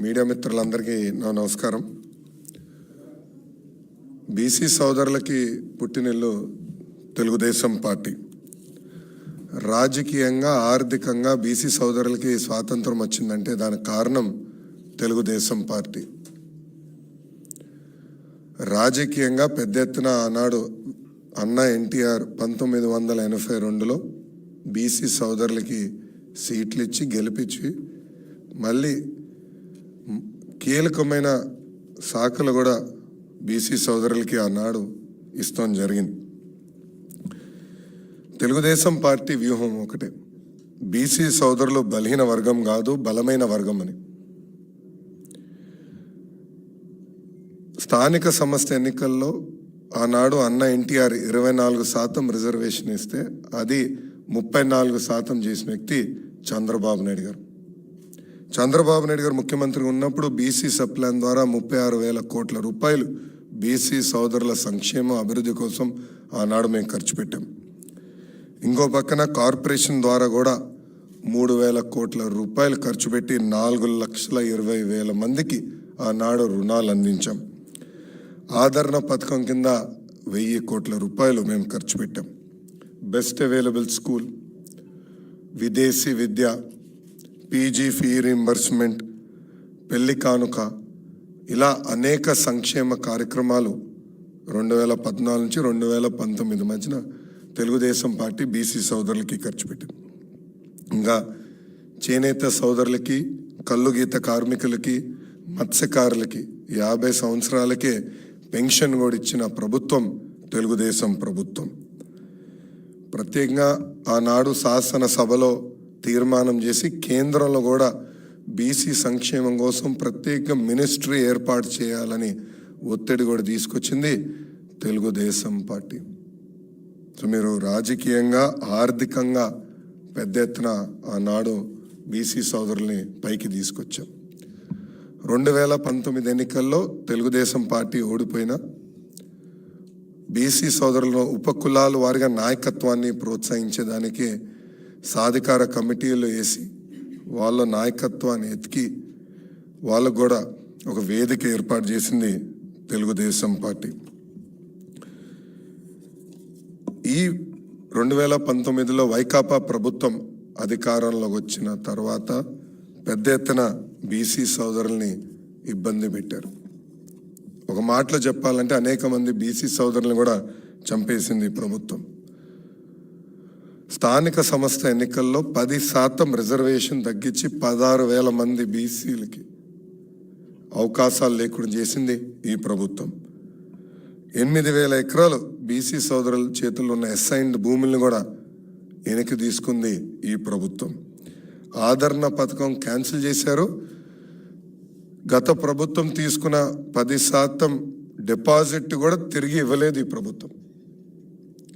Media మిత్రులందరికీ నా నమస్కారం. బీసీ సోదరులకి పుట్టినిల్లు తెలుగుదేశం పార్టీ. రాజకీయంగా ఆర్థికంగా బీసీ సోదరులకి స్వాతంత్రం వచ్చిందంటే దానికి కారణం తెలుగుదేశం పార్టీ. రాజకీయంగా పెద్ద ఎత్తున ఆనాడు అన్న ఎన్టీఆర్ పంతొమ్మిది వందల ఎనభై రెండులో బీసీ సోదరులకి సీట్లు ఇచ్చి గెలిపించి మళ్ళీ కీలకమైన శాఖలు కూడా బీసీ సోదరులకి ఆనాడు ఇస్తాం జరిగింది. తెలుగుదేశం పార్టీ వ్యూహం ఒకటే. బీసీ సోదరులు బలహీన వర్గం కాదు బలమైన వర్గం అని. స్థానిక సంస్థ ఎన్నికల్లో ఆనాడు అన్న ఎన్టీఆర్ ఇరవై నాలుగు శాతం రిజర్వేషన్ ఇస్తే అది ముప్పై నాలుగు శాతం చేసిన వ్యక్తి చంద్రబాబు నాయుడు గారు. చంద్రబాబు నాయుడు గారు ముఖ్యమంత్రి ఉన్నప్పుడు బీసీ సప్లాన్ ద్వారా ముప్పై ఆరు వేల కోట్ల రూపాయలు బీసీ సోదరుల సంక్షేమ అభివృద్ధి కోసం ఆనాడు మేము ఖర్చు పెట్టాం. ఇంకో పక్కన కార్పొరేషన్ ద్వారా కూడా మూడు వేల కోట్ల రూపాయలు ఖర్చు పెట్టి నాలుగు లక్షల ఇరవై వేల మందికి ఆనాడు రుణాలు అందించాం. ఆదరణ పథకం కింద వెయ్యి కోట్ల రూపాయలు మేము ఖర్చు పెట్టాం. బెస్ట్ అవైలబుల్ స్కూల్ విదేశీ విద్య పీజీ ఫీ రీంబర్స్మెంట్ పెళ్ళి కానుక ఇలా అనేక సంక్షేమ కార్యక్రమాలు రెండు వేల పద్నాలుగు నుంచి రెండు వేల పంతొమ్మిది మధ్యన తెలుగుదేశం పార్టీ బీసీ సోదరులకి ఖర్చు పెట్టింది. ఇంకా చేనేత సోదరులకి కళ్ళు గీత కార్మికులకి మత్స్యకారులకి యాభై సంవత్సరాలకే పెన్షన్ కూడా ఇచ్చిన ప్రభుత్వం తెలుగుదేశం ప్రభుత్వం. ప్రత్యేకంగా ఆనాడు శాసనసభలో తీర్మానం చేసి కేంద్రంలో కూడా బీసీ సంక్షేమం కోసం ప్రత్యేక మినిస్ట్రీ ఏర్పాటు చేయాలని ఒత్తిడి కూడా తీసుకొచ్చింది తెలుగుదేశం పార్టీ. సో మీరు రాజకీయంగా ఆర్థికంగా పెద్ద ఎత్తున ఆనాడు బీసీ సోదరుల్ని పైకి తీసుకొచ్చాం. రెండు వేల పంతొమ్మిది ఎన్నికల్లో తెలుగుదేశం పార్టీ ఓడిపోయిన బీసీ సోదరులను ఉపకులాలు వారిగా నాయకత్వాన్ని ప్రోత్సహించేదానికి సాధికార కమిటీలు వేసి వాళ్ళ నాయకత్వాన్ని ఎతికి వాళ్ళకు కూడా ఒక వేదిక ఏర్పాటు చేసింది తెలుగుదేశం పార్టీ. ఈ రెండు వేల పంతొమ్మిదిలో వైకాపా ప్రభుత్వం అధికారంలోకి వచ్చిన తర్వాత పెద్ద ఎత్తున బీసీ సోదరుల్ని ఇబ్బంది పెట్టారు. ఒక మాటలో చెప్పాలంటే అనేక మంది బీసీ సోదరులను కూడా చంపేసింది ప్రభుత్వం. స్థానిక సంస్థ ఎన్నికల్లో పది శాతం రిజర్వేషన్ తగ్గించి పదహారు వేల మంది బీసీలకి అవకాశాలు లేకుండా చేసింది ఈ ప్రభుత్వం. ఎనిమిది వేల ఎకరాలు బీసీ సోదరుల చేతుల్లో ఉన్న అసైన్డ్ భూములను కూడా వెనక్కి తీసుకుంది ఈ ప్రభుత్వం. ఆదరణ పథకం క్యాన్సిల్ చేశారు. గత ప్రభుత్వం తీసుకున్న పది శాతం డిపాజిట్ కూడా తిరిగి ఇవ్వలేదు ఈ ప్రభుత్వం.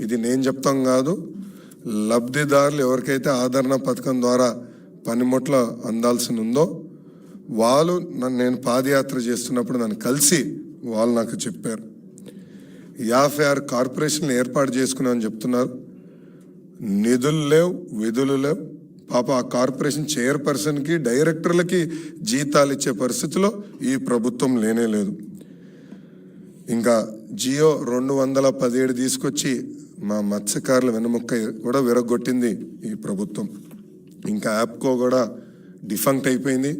ఇది నేను చెప్తాం కాదు. లబ్ధిదారులు ఎవరికైతే ఆదరణ పథకం ద్వారా పనిముట్లు అందాల్సి ఉందో వాళ్ళు నన్ను నేను పాదయాత్ర చేస్తున్నప్పుడు నన్ను కలిసి వాళ్ళు నాకు చెప్పారు. యాభై ఆరు కార్పొరేషన్లు ఏర్పాటు చేసుకున్నామని చెప్తున్నారు. నిధులు లేవు విధులు లేవు. పాప ఆ కార్పొరేషన్ చైర్పర్సన్కి డైరెక్టర్లకి జీతాలు ఇచ్చే పరిస్థితిలో ఈ ప్రభుత్వం లేనే లేదు. ఇంకా జియో రెండు వందల పదిహేడు తీసుకొచ్చి మా మత్స్యకారుల వెనుముక్క కూడా విరగొట్టింది ఈ ప్రభుత్వం. ఇంకా యాప్కో కూడా డిఫంక్ట్ అయిపోయింది.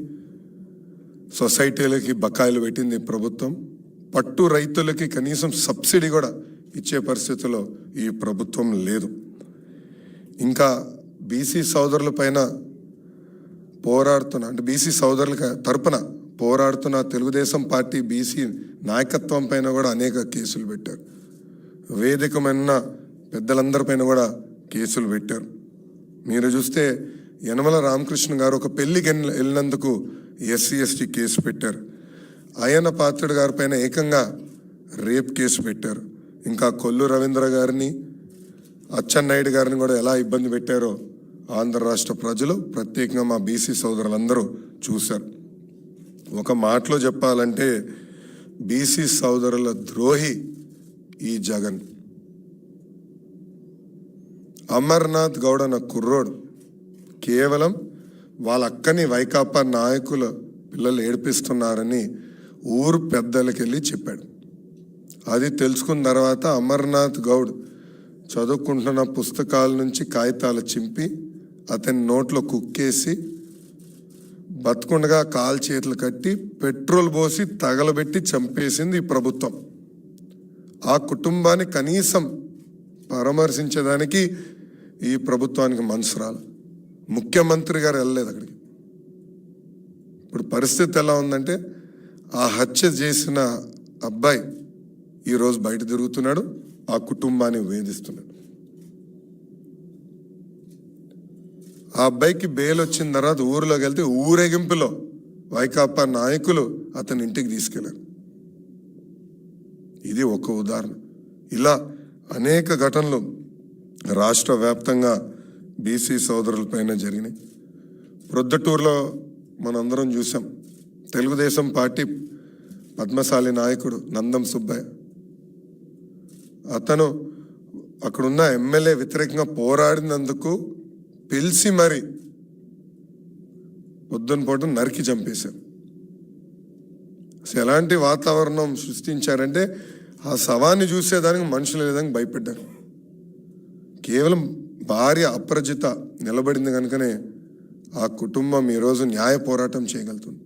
సొసైటీలకి బకాయిలు పెట్టింది ప్రభుత్వం. పట్టు రైతులకి కనీసం సబ్సిడీ కూడా ఇచ్చే పరిస్థితిలో ఈ ప్రభుత్వం లేదు. ఇంకా బీసీ సోదరుల పైన పోరాడుతున్న అంటే బీసీ సోదరుల తరపున పోరాడుతున్న తెలుగుదేశం పార్టీ బీసీ నాయకత్వం పైన కూడా అనేక కేసులు పెట్టారు. వేదికమైన పెద్దలందరిపైన కూడా కేసులు పెట్టారు. మీరు చూస్తే యనమల రామకృష్ణ గారు ఒక పెళ్ళికి వెళ్ళినందుకు ఎస్సీ ఎస్టీ కేసు పెట్టారు. అయన పాత్రుడు గారి పైన ఏకంగా రేప్ కేసు పెట్టారు. ఇంకా కొల్లు రవీంద్ర గారిని అచ్చెన్నాయుడు గారిని కూడా ఎలా ఇబ్బంది పెట్టారో ఆంధ్ర రాష్ట్ర ప్రజలు ప్రత్యేకంగా మా బీసీ సోదరులందరూ చూశారు. ఒక మాటలో చెప్పాలంటే బీసీ సోదరుల ద్రోహి ఈ జగన్. అమర్నాథ్ గౌడ్ అన్న కుర్రోడు. కేవలం వాళ్ళ అక్కని వైకాపా నాయకుల పిల్లలు ఏడిపిస్తున్నారని ఊరు పెద్దలకి వెళ్ళి చెప్పాడు. అది తెలుసుకున్న తర్వాత అమర్నాథ్ గౌడ్ చదువుకుంటున్న పుస్తకాల నుంచి కాగితాలు చింపి అతని నోట్లో కుక్కేసి బతుకుండగా కాలు చేతులు కట్టి పెట్రోల్ పోసి తగలబెట్టి చంపేసింది ఈ ప్రభుత్వం. ఆ కుటుంబాన్ని కనీసం పరామర్శించేదానికి ఈ ప్రభుత్వానికి మనసు రాలి. ముఖ్యమంత్రి గారు వెళ్ళలేదు అక్కడికి. ఇప్పుడు పరిస్థితి ఎలా ఉందంటే ఆ హత్య చేసిన అబ్బాయి ఈరోజు బయట తిరుగుతున్నాడు ఆ కుటుంబాన్ని వేధిస్తున్నాడు. ఆ అబ్బాయికి బెయిల్ వచ్చిన తర్వాత ఊరిలోకి వెళ్తే ఊరేగింపులో వైకాపా నాయకులు అతని ఇంటికి తీసుకెళ్ళారు ఇది ఒక ఉదాహరణ. ఇలా అనేక ఘటనలు రాష్ట్ర వ్యాప్తంగా బీసీ సోదరులపైన జరిగినాయి. ప్రొద్దటూరులో మనందరం చూసాం. తెలుగుదేశం పార్టీ పద్మశాలి నాయకుడు నందం సుబ్బయ్య. అతను అక్కడున్న ఎమ్మెల్యే వ్యతిరేకంగా పోరాడినందుకు పిలిచి మరి పొద్దున పూట నరికి చంపేశారు. అసలు ఎలాంటి వాతావరణం సృష్టించారంటే ఆ శవాన్ని చూసేదానికి మనుషులు లేదని భయపడ్డాను భయపడ్డారు. కేవలం భార్య అప్రజిత నిలబడింది కనుకనే ఆ కుటుంబం ఈరోజు న్యాయ పోరాటం చేయగలుగుతుంది.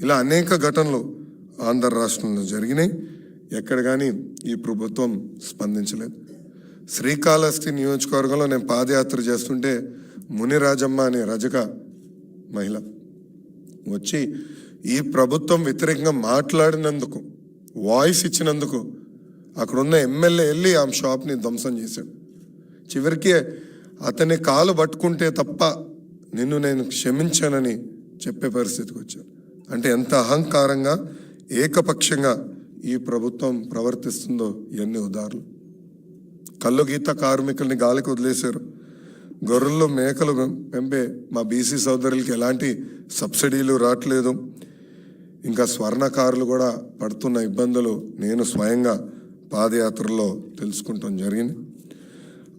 ఇలా అనేక ఘటనలు ఆంధ్ర రాష్ట్రంలో జరిగినాయి. ఎక్కడ కానీ ఈ ప్రభుత్వం స్పందించలేదు. శ్రీకాళహస్తి నియోజకవర్గంలో నేను పాదయాత్ర చేస్తుంటే మునిరాజమ్మ అనే రజక మహిళ వచ్చి ఈ ప్రభుత్వం వ్యతిరేకంగా మాట్లాడినందుకు వాయిస్ ఇచ్చినందుకు అక్కడున్న ఎమ్మెల్యే వెళ్ళి ఆమె షాప్ని ధ్వంసం చేశాడు చివరికి అతని కాలు పట్టుకుంటే తప్ప నిన్ను నేను క్షమించానని చెప్పే పరిస్థితికి వచ్చాను అంటే ఎంత అహంకారంగా ఏకపక్షంగా ఈ ప్రభుత్వం ప్రవర్తిస్తుందో ఇవన్నీ ఉదాహరణలు. కళ్ళు గీత కార్మికుల్ని గాలికి వదిలేశారు. గొర్రెలు మేకలు పెంపే మా బీసీ సోదరులకి ఎలాంటి సబ్సిడీలు రావట్లేదు. ఇంకా స్వర్ణకారులు కూడా పడుతున్న ఇబ్బందులు నేను స్వయంగా పాదయాత్రలో తెలుసుకుంటాం జరిగింది.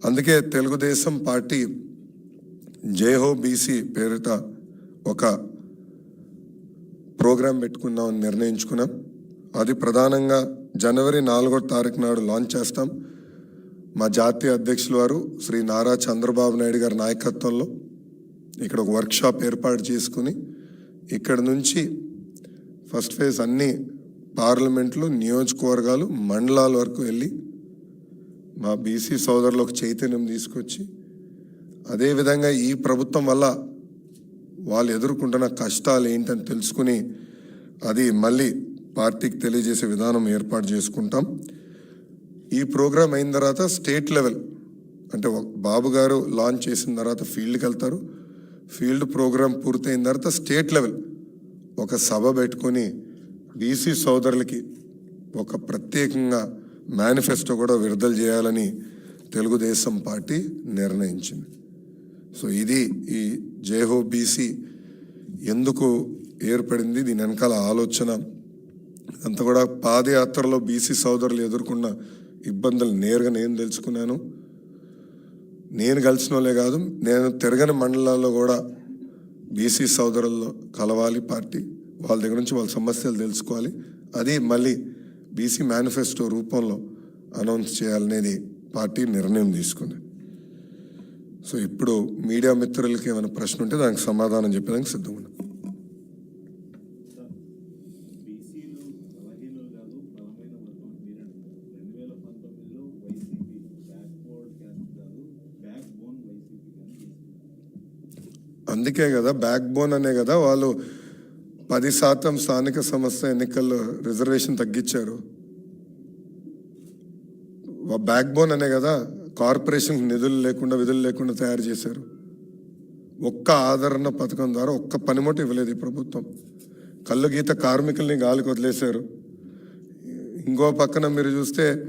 అందుకే తెలుగుదేశం పార్టీ జేహో బీసీ పేరిట ఒక ప్రోగ్రాం పెట్టుకుందామని నిర్ణయించుకున్నాం. అది ప్రధానంగా జనవరి నాలుగో తారీఖు నాడు లాంచ్ చేస్తాం. మా జాతీయ అధ్యక్షులు వారు శ్రీ నారా చంద్రబాబు నాయుడు గారి నాయకత్వంలో ఇక్కడ ఒక వర్క్షాప్ ఏర్పాటు చేసుకుని ఇక్కడ నుంచి ఫస్ట్ ఫేజ్ అన్ని పార్లమెంట్లు నియోజకవర్గాలు మండలాల వరకు వెళ్ళి మా బీసీ సోదరులకు చైతన్యం తీసుకొచ్చి అదేవిధంగా ఈ ప్రభుత్వం వల్ల వాళ్ళు ఎదుర్కొంటున్న కష్టాలు ఏంటని తెలుసుకుని అది మళ్ళీ పార్టీకి తెలియజేసే విధానం ఏర్పాటు చేసుకుంటాం. ఈ ప్రోగ్రాం అయిన తర్వాత స్టేట్ లెవెల్ అంటే బాబు గారు లాంచ్ చేసిన తర్వాత ఫీల్డ్కి వెళ్తారు. ఫీల్డ్ ప్రోగ్రాం పూర్తయిన తర్వాత స్టేట్ లెవెల్ ఒక సభ పెట్టుకొని బీసీ సోదరులకి ఒక ప్రత్యేకంగా మేనిఫెస్టో కూడా విడుదల చేయాలని తెలుగుదేశం పార్టీ నిర్ణయించింది. సో ఇది ఈ జేహో బీసీ ఎందుకు ఏర్పడింది దీని వెనకాల ఆలోచన అంత కూడా పాదయాత్రలో బీసీ సోదరులు ఎదుర్కొన్న ఇబ్బందులు నేరుగా నేను తెలుసుకున్నాను. నేను కలిసిన వాళ్ళే కాదు నేను తిరగని మండలాల్లో కూడా బీసీ సోదరుల్లో కలవాలి పార్టీ వాళ్ళ దగ్గర నుంచి వాళ్ళ సమస్యలు తెలుసుకోవాలి. అది మళ్ళీ బీసీ మేనిఫెస్టో రూపంలో అనౌన్స్ చేయాలనేది పార్టీ నిర్ణయం తీసుకుంది. సో ఇప్పుడు మీడియా మిత్రులకి ఏమైనా ప్రశ్న ఉంటే దానికి సమాధానం చెప్పడానికి సిద్ధంగా ఉన్నాం బీసీలు బలహీనులు కాదు బలమైన వర్గం మీరే రెండు వేల పంతొమ్మిదిలో వైసీపీ బ్యాక్వర్డ్ క్యాస్ట్ కాదు బ్యాక్ బోన్ వైసీపీ కానీ అందుకే కదా బ్యాక్ బోన్ అనే కదా వాళ్ళు పది శాతం స్థానిక సంస్థ ఎన్నికల్లో రిజర్వేషన్ తగ్గించారు. బ్యాక్ బోన్ అనే కదా కార్పొరేషన్ నిధులు లేకుండా విధులు లేకుండా తయారు చేశారు. ఒక్క ఆదరణ పథకం ద్వారా ఒక్క పనిముట్టు ఇవ్వలేదు ఈ ప్రభుత్వం. కళ్ళు గీత కార్మికుల్ని గాలికి వదిలేశారు. ఇంకో పక్కన మీరు చూస్తే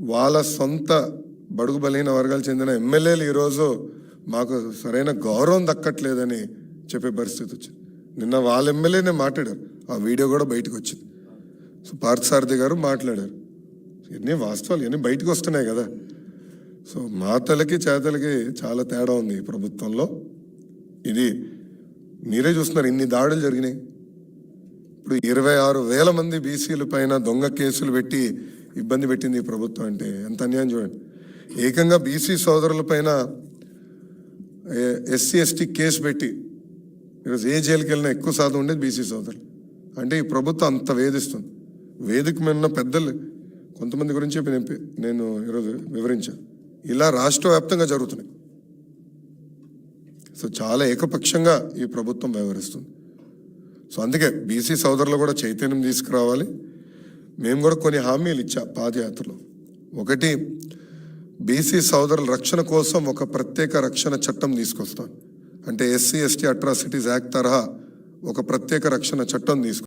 వాళ్ళ సొంత బడుగు బలహీన వర్గాలు చెందిన ఎమ్మెల్యేలు ఈరోజు మాకు సరైన గౌరవం దక్కట్లేదని చెప్పే పరిస్థితి వచ్చింది. నిన్న వాళ్ళ ఎమ్మెల్యేనే మాట్లాడారు. ఆ వీడియో కూడా బయటకు వచ్చింది. సో పార్థసారథి గారు మాట్లాడారు. ఇవన్నీ వాస్తవాలు ఇవన్నీ బయటకు వస్తున్నాయి కదా. సో మాటలకి చేతలకి చాలా తేడా ఉంది ఈ ప్రభుత్వంలో. ఇది మీరే చూస్తున్నారు ఇన్ని దాడులు జరిగినాయి. ఇప్పుడు ఇరవై ఆరు వేల మంది బీసీల పైన దొంగ కేసులు పెట్టి ఇబ్బంది పెట్టింది ఈ ప్రభుత్వం అంటే ఎంత అన్యాయం చూడండి. ఏకంగా బీసీ సోదరుల పైన ఎస్సీ ఎస్టీ కేసు పెట్టి. ఈరోజు ఏ జైలుకి వెళ్ళినా ఎక్కువ శాతం ఉండేది బీసీ సోదరులు. అంటే ఈ ప్రభుత్వం అంత వేధిస్తుంది. వేదిక మీద ఉన్న పెద్దలు కొంతమంది గురించి చెప్పి నేను నేను ఈరోజు వివరించాను ఇలా రాష్ట్ర వ్యాప్తంగా జరుగుతున్నాయి. సో చాలా ఏకపక్షంగా ఈ ప్రభుత్వం వ్యవహరిస్తుంది. సో అందుకే బీసీ సోదరులు కూడా చైతన్యం తీసుకురావాలి. మేము కూడా కొన్ని హామీలు ఇచ్చా పాదయాత్రలో. ఒకటి బీసీ సోదరుల రక్షణ కోసం ఒక ప్రత్యేక రక్షణ చట్టం తీసుకొస్తాం. అంటే ఎస్సీ ఎస్టీ అట్రాసిటీస్ యాక్ట్ తరహా ఒక ప్రత్యేక రక్షణ చట్టం తీసుకు